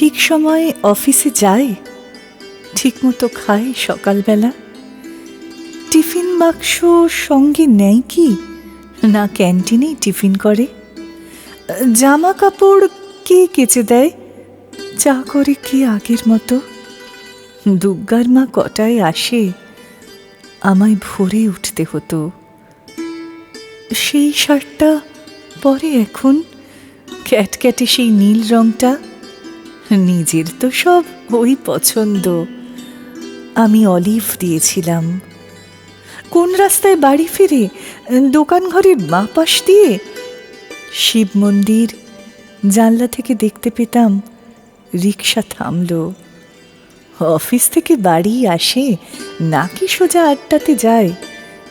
ঠিক সময়ে অফিসে যায় ঠিকমতো খায় সকালবেলা। টিফিন বাক্স সঙ্গে নেয় কি? না ক্যান্টিনেই টিফিন করে। জামা কাপড় কে কেচে দেয়? চা করে কে আগের মতো? দুর্গার মা কটায় আসে, আমায় ভোরে উঠতে হতো। সেই শার্টটা পরে এখন, ক্যাটক্যাটে সেই নীল রংটা। নিজের তো সব ওই পছন্দ। আমি অলিভ দিয়েছিলাম। কোন রাস্তায় বাড়ি ফিরে, দোকান ঘরের মা পাশ দিয়ে? শিব মন্দির, জানলা থেকে দেখতে পেতাম রিক্সা থামল। অফিস থেকে বাড়ি আসে, নাকি সোজা আড্ডাতে যায়।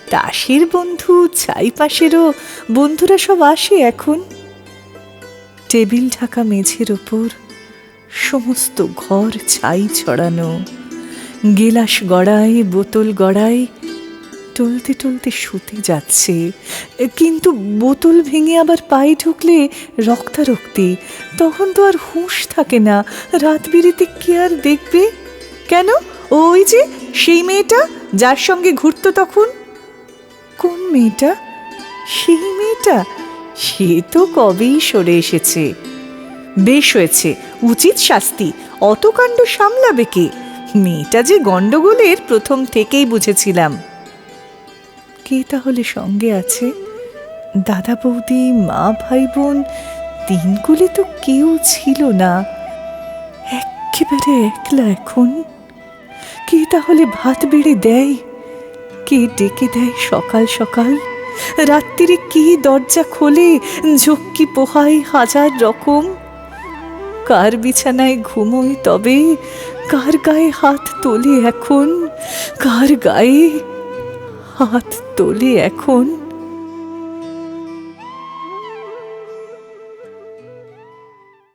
তাসের বন্ধু ছাই পাশেরও বন্ধুরা সব আসে এখন। টেবিল ঢাকা মেঝের ওপর। সমস্ত ঘর ছাই ছড়ানো। গেলাস গড়ায়, বোতল গড়ায়, টলতে টলতে শুতে যাচ্ছে। কিন্তু বোতল ভেঙে আবার পায়ে ঢুকলে রক্তারক্তি, তখন তো আর হুঁশ থাকে না। রাত বিরেতে কে আর দেখবে? কেন? ওই যে সেই মেয়েটা, যার সঙ্গে ঘুরত তখন? কোন মেয়েটা? সেই মেয়েটা? সে তো কবেই সরে এসেছে। বেশ হয়েছে, উচিত শাস্তি। অত কাণ্ড সামলাবে কে? মেয়েটা যে গণ্ডগোলের প্রথম থেকেই বুঝেছিলাম। কে তাহলে সঙ্গে আছে? দাদা বৌদি, মা ভাই বোন তিনগুলি তো কেউ ছিল না। একেবারে একলা এখন। কে তাহলে ভাত বেড়ে দেয়? কে ডেকে দেয় সকাল সকাল? রাত্রিরে কে দরজা খোলে? ঝক্কি পোহায় হাজার রকম। কার বিছানায় ঘুমোই তবে? কার গায়ে হাত তোলে এখন? কার গায়ে হাত তোলে এখন?